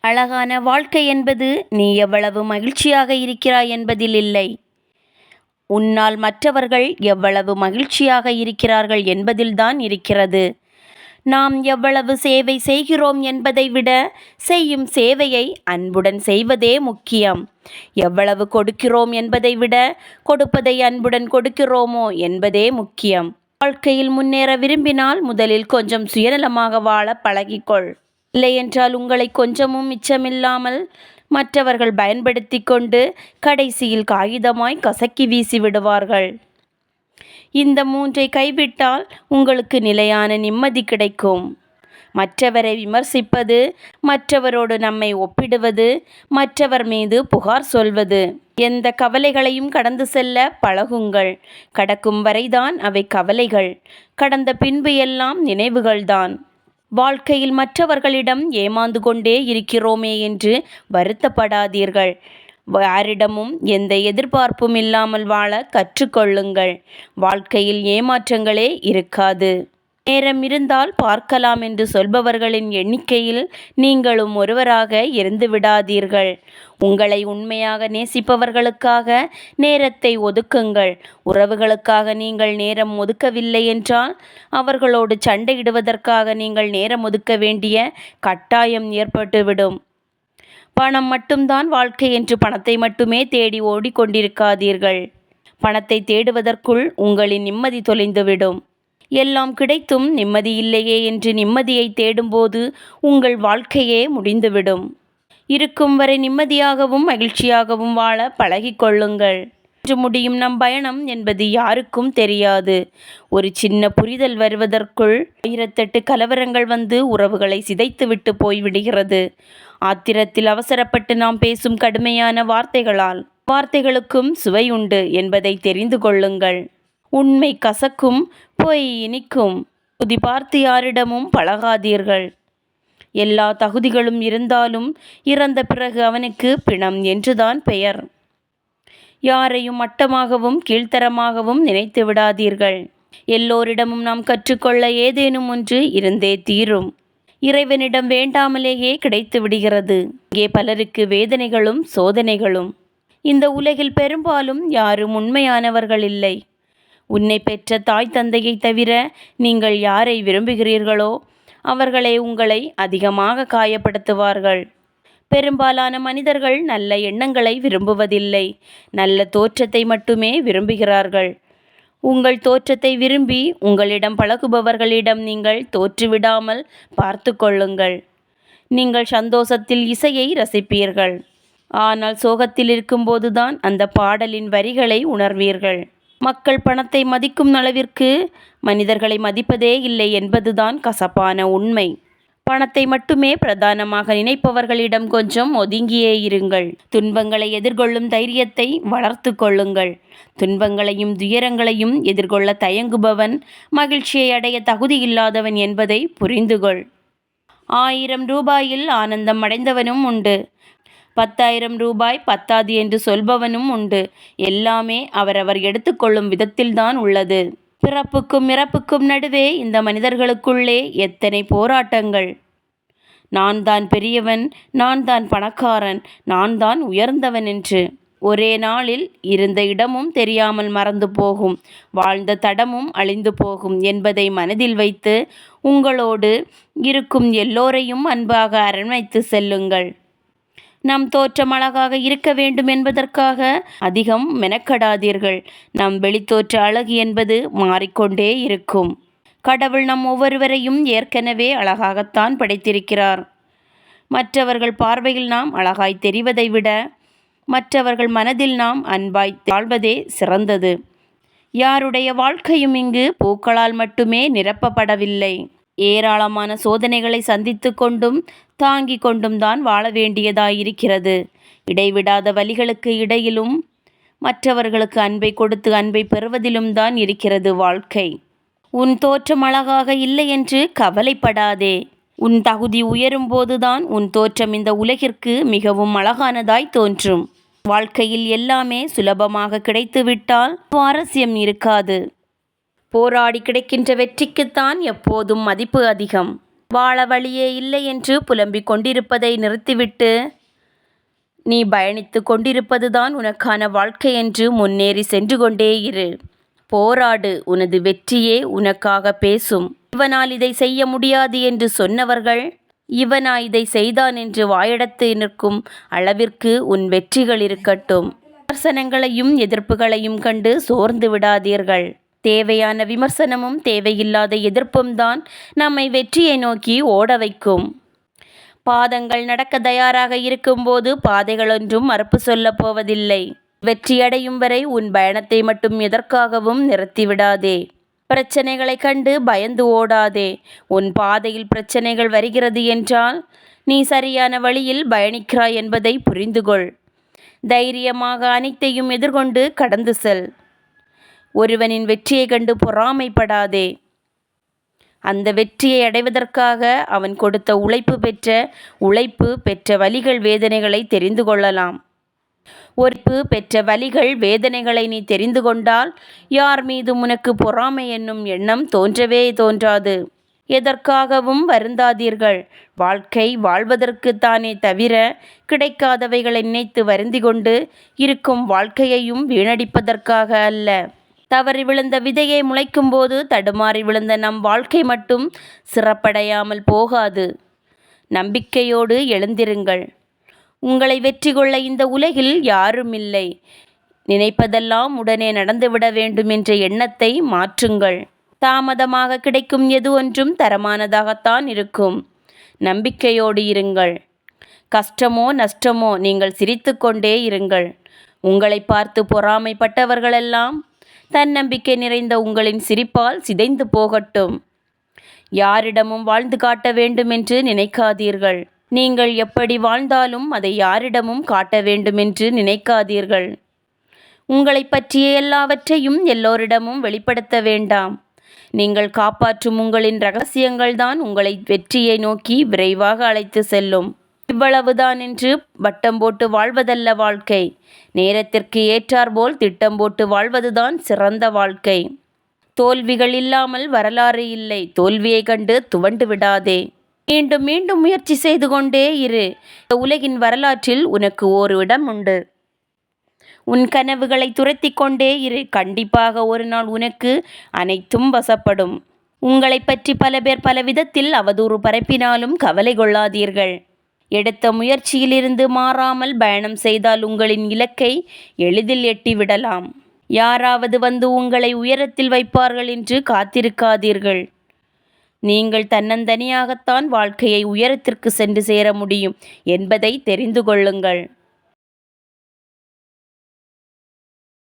அழகான வாழ்க்கை என்பது நீ எவ்வளவு மகிழ்ச்சியாக இருக்கிறாய் என்பதில் இல்லை. உன்னால் மற்றவர்கள் எவ்வளவு மகிழ்ச்சியாக இருக்கிறார்கள் என்பதில்தான் இருக்கிறது. நாம் எவ்வளவு சேவை செய்கிறோம் என்பதை விட செய்யும் சேவையை அன்புடன் செய்வதே முக்கியம். எவ்வளவு கொடுக்கிறோம் என்பதை விட கொடுப்பதை அன்புடன் கொடுக்கிறோமோ என்பதே முக்கியம். வாழ்க்கையில் முன்னேற விரும்பினால் முதலில் கொஞ்சம் சுயநலமாக வாழ பழகிக்கொள். இல்லையென்றால் உங்களை கொஞ்சமும் மிச்சமில்லாமல் மற்றவர்கள் பயன்படுத்தி கொண்டு கடைசியில் காகிதமாய் கசக்கி வீசி விடுவார்கள். இந்த மூன்றை கைவிட்டால் உங்களுக்கு நிலையான நிம்மதி கிடைக்கும். மற்றவரை விமர்சிப்பது மற்றவரோடு நம்மை ஒப்பிடுவது மற்றவர் மீது புகார் சொல்வது. எந்த கவலைகளையும் கடந்து செல்ல பழகுங்கள். கடக்கும் வரைதான் அவை கவலைகள். கடந்த பின்பு எல்லாம் நினைவுகள்தான். வாழ்க்கையில் மற்றவர்களிடம் ஏமாந்து கொண்டே இருக்கிறோமே என்று வருத்தப்படாதீர்கள். யாரிடமும் எந்த எதிர்பார்ப்பும் இல்லாமல் வாழ கற்றுக்கொள்ளுங்கள். வாழ்க்கையில் ஏமாற்றங்களே இருக்காது. நேரம் இருந்தால் பார்க்கலாம் என்று சொல்பவர்களின் எண்ணிக்கையில் நீங்களும் ஒருவராக இருந்து விடாதீர்கள். உங்களை உண்மையாக நேசிப்பவர்களுக்காக நேரத்தை ஒதுக்குங்கள். உறவுகளுக்காக நீங்கள் நேரம் ஒதுக்கவில்லை என்றால் அவர்களோடு சண்டையிடுவதற்காக நீங்கள் நேரம் ஒதுக்க வேண்டிய கட்டாயம் ஏற்பட்டுவிடும். பணம் மட்டும்தான் வாழ்க்கை என்று பணத்தை மட்டுமே தேடி ஓடிக்கொண்டிருக்காதீர்கள். பணத்தை தேடுவதற்குள் உங்களின் நிம்மதி தொலைந்துவிடும். எல்லாம் கிடைத்தும் நிம்மதியில்லையே என்று நிம்மதியை தேடும்போது உங்கள் வாழ்க்கையே முடிந்துவிடும். இருக்கும் வரை நிம்மதியாகவும் மகிழ்ச்சியாகவும் வாழ பழகிக்கொள்ளுங்கள் என்று முடியும் நம் பயணம் என்பது யாருக்கும் தெரியாது. ஒரு சின்ன புரிதல் வருவதற்குள் ஆயிரத்தெட்டு கலவரங்கள் வந்து உறவுகளை சிதைத்துவிட்டு போய்விடுகிறது ஆத்திரத்தில் அவசரப்பட்டு நாம் பேசும் கடுமையான வார்த்தைகளால் வார்த்தைகளுக்கும் சுவை உண்டு என்பதை தெரிந்து கொள்ளுங்கள். உண்மை கசக்கும் பொய் இனிக்கும். புதி பார்த்து யாரிடமும் பழகாதீர்கள். எல்லா தகுதிகளும் இருந்தாலும் இறந்த பிறகு அவனுக்கு பிணம் என்றுதான் பெயர். யாரையும் மட்டமாகவும் கீழ்த்தரமாகவும் நினைத்து விடாதீர்கள். எல்லோரிடமும் நாம் கற்றுக்கொள்ள ஏதேனும் ஒன்று இருந்தே தீரும். இறைவனிடம் வேண்டாமலேயே கிடைத்து விடுகிறது. இங்கே பலருக்கு வேதனைகளும் சோதனைகளும். இந்த உலகில் பெரும்பாலும் யாரும் உண்மையானவர்கள் இல்லை. உன்னை பெற்ற தாய் தந்தையை தவிர நீங்கள் யாரை விரும்புகிறீர்களோ அவர்களே உங்களை அதிகமாக காயப்படுத்துவார்கள். பெரும்பாலான மனிதர்கள் நல்ல எண்ணங்களை விரும்புவதில்லை நல்ல தோற்றத்தை மட்டுமே விரும்புகிறார்கள். உங்கள் தோற்றத்தை விரும்பி உங்களிடம் பழகுபவர்களிடம் நீங்கள் தோற்றுவிடாமல் பார்த்து கொள்ளுங்கள். நீங்கள் சந்தோஷத்தில் இசையை ரசிப்பீர்கள். ஆனால் சோகத்தில் இருக்கும்போதுதான் அந்த பாடலின் வரிகளை உணர்வீர்கள். மக்கள் பணத்தை மதிக்கும் அளவிற்கு மனிதர்களை மதிப்பதே இல்லை என்பதுதான் கசப்பான உண்மை. பணத்தை மட்டுமே பிரதானமாக நினைப்பவர்களிடம் கொஞ்சம் ஒதுங்கியே இருங்கள். துன்பங்களை எதிர்கொள்ளும் தைரியத்தை வளர்த்து கொள்ளுங்கள். துன்பங்களையும் துயரங்களையும் எதிர்கொள்ள தயங்குபவன் மகிழ்ச்சியை அடைய தகுதியில்லாதவன் என்பதை புரிந்துகொள். ஆயிரம் ரூபாயில் ஆனந்தம் அடைந்தவனும் உண்டு. பத்தாயிரம் ரூபாய் பத்தாது என்று சொல்பவனும் உண்டு. எல்லாமே அவரவர் எடுத்துக்கொள்ளும் விதத்தில்தான் உள்ளது. பிறப்புக்கும் இறப்புக்கும் நடுவே இந்த மனிதர்களுக்குள்ளே எத்தனை போராட்டங்கள். நான் தான் பெரியவன் நான் தான் பணக்காரன் நான் தான் உயர்ந்தவன் என்று. ஒரே நாளில் இருந்த இடமும் தெரியாமல் மறந்து போகும். வாழ்ந்த தடமும் அழிந்து போகும் என்பதை மனதில் வைத்து உங்களோடு இருக்கும் எல்லோரையும் அன்பாக அரண்மைத்து செல்லுங்கள். நம் தோற்றம் அழகாக இருக்க வேண்டும் என்பதற்காக அதிகம் மெனக்கடாதீர்கள். நம் வெளித்தோற்ற அழகு என்பது மாறிக்கொண்டே இருக்கும். கடவுள் நம் ஒவ்வொருவரையும் ஏற்கனவே அழகாகத்தான் படைத்திருக்கிறார். மற்றவர்கள் பார்வையில் நாம் அழகாய் தெரிவதை விட மற்றவர்கள் மனதில் நாம் அன்பாய் தாழ்வதே சிறந்தது. யாருடைய வாழ்க்கையும் இங்கு பூக்களால் மட்டுமே நிரப்பப்படவில்லை. ஏராளமான சோதனைகளை சந்தித்து கொண்டும் தாங்கி கொண்டும் தான் வாழ வேண்டியதாயிருக்கிறது. இடைவிடாத வழிகளுக்கு இடையிலும் மற்றவர்களுக்கு அன்பை கொடுத்து அன்பை பெறுவதிலும் தான் இருக்கிறது வாழ்க்கை. உன் தோற்றம் அழகாக இல்லை என்று கவலைப்படாதே. உன் தகுதி உயரும் போதுதான் உன் தோற்றம் இந்த உலகிற்கு மிகவும் அழகானதாய் தோன்றும். வாழ்க்கையில் எல்லாமே சுலபமாக கிடைத்துவிட்டால் சுவாரஸ்யம் இருக்காது. போராடி கிடைக்கின்ற வெற்றிக்குத்தான் எப்போதும் மதிப்பு அதிகம். வாழ வழியே இல்லை என்று புலம்பிக் கொண்டிருப்பதை நிறுத்திவிட்டு நீ பயணித்து கொண்டிருப்பதுதான் உனக்கான வாழ்க்கை என்று முன்னேறி சென்று கொண்டே இரு. போராடு உனது வெற்றியே உனக்காக பேசும். இவனால் இதை செய்ய முடியாது என்று சொன்னவர்கள் இவனா இதை செய்தான் என்று வாயடத்து நிற்கும் அளவிற்கு உன் வெற்றிகள் இருக்கட்டும். விமர்சனங்களையும் எதிர்ப்புகளையும் கண்டு சோர்ந்து விடாதீர்கள். தேவையான விமர்சனமும் தேவையில்லாத எதிர்ப்பும் தான் நம்மை வெற்றியை நோக்கி ஓட வைக்கும். பாதங்கள் நடக்க தயாராக இருக்கும்போது பாதைகள் ஒன்றும் மறுப்பு சொல்லப் போவதில்லை. வெற்றியடையும் வரை உன் பயணத்தை மட்டும் எதற்காகவும் நிறுத்திவிடாதே பிரச்சனைகளை கண்டு பயந்து ஓடாதே. உன் பாதையில் பிரச்சனைகள் வருகிறது என்றால் நீ சரியான வழியில் பயணிக்கிறாய் என்பதை புரிந்துகொள். தைரியமாக அனைத்தையும் எதிர்கொண்டு கடந்து செல். ஒருவனின் வெற்றியை கண்டு பொறாமைப்படாதே. அந்த வெற்றியை அடைவதற்காக அவன் கொடுத்த உழைப்பு பெற்ற உழைப்பு பெற்ற வலிகள் வேதனைகளை தெரிந்து கொள்ளலாம். ஒருப்பு பெற்ற வலிகள் வேதனைகளை நீ தெரிந்து கொண்டால் யார் மீது உனக்கு பொறாமை என்னும் எண்ணம் தோன்றவே தோன்றாது. எதற்காகவும் வருந்தாதீர்கள். வாழ்க்கை வாழ்வதற்குத்தானே தவிர கிடைக்காதவைகளை நினைத்து வருந்தி கொண்டு இருக்கும் வாழ்க்கையையும் வீணடிப்பதற்காக அல்ல. தவறி விழுந்த விதையை முளைக்கும் போது தடுமாறி விழுந்த நம் வாழ்க்கை மட்டும் சிறப்படையாமல் போகாது. நம்பிக்கையோடு எழுந்திருங்கள். உங்களை வெற்றி கொள்ள இந்த உலகில் யாரும் இல்லை. நினைப்பதெல்லாம் உடனே நடந்துவிட வேண்டும் என்ற எண்ணத்தை மாற்றுங்கள். தாமதமாக கிடைக்கும் எது ஒன்றும் தரமானதாகத்தான் இருக்கும். நம்பிக்கையோடு இருங்கள். கஷ்டமோ நஷ்டமோ நீங்கள் சிரித்துக்கொண்டே இருங்கள். உங்களை பார்த்து பொறாமைப்பட்டவர்களெல்லாம் தன்னம்பிக்கை நிறைந்த உங்களின் சிரிப்பால் சிதைந்து போகட்டும். யாரிடமும் வாழ்ந்து காட்ட வேண்டுமென்று நினைக்காதீர்கள். நீங்கள் எப்படி வாழ்ந்தாலும் அதை யாரிடமும் காட்ட வேண்டுமென்று நினைக்காதீர்கள். உங்களை பற்றிய எல்லாவற்றையும் எல்லோரிடமும் வெளிப்படுத்த வேண்டாம். நீங்கள் காப்பாற்றும் உங்களின் ரகசியங்கள்தான் உங்களை வெற்றியை நோக்கி விரைவாக அழைத்து செல்லும். இவ்வளவுதான் என்று வட்டம் போட்டு வாழ்வதல்ல வாழ்க்கை. நேரத்திற்கு ஏற்றாற்போல் திட்டம் போட்டு வாழ்வதுதான் சிறந்த வாழ்க்கை. தோல்விகள் இல்லாமல் வரலாறு இல்லை. தோல்வியை கண்டு துவண்டு விடாதே. மீண்டும் மீண்டும் முயற்சி செய்து கொண்டே இரு. உலகின் வரலாற்றில் உனக்கு ஓர் இடம் உண்டு. உன் கனவுகளை துரத்தி கொண்டே இரு. கண்டிப்பாக ஒரு நாள் உனக்கு அனைத்தும் வசப்படும். உங்களை பற்றி பல பேர் பல விதத்தில் அவதூறு பரப்பினாலும் கவலை கொள்ளாதீர்கள். எடுத்த முயற்சியிலிருந்து மாறாமல் பயணம் செய்தால் உங்களின் இலக்கை எளிதில் எட்டிவிடலாம். யாராவது வந்து உங்களை உயரத்தில் வைப்பார்கள் என்று காத்திருக்காதீர்கள். நீங்கள் தன்னந்தனியாகத்தான் வாழ்க்கையை உயரத்திற்கு சென்று சேர முடியும் என்பதை தெரிந்து கொள்ளுங்கள்.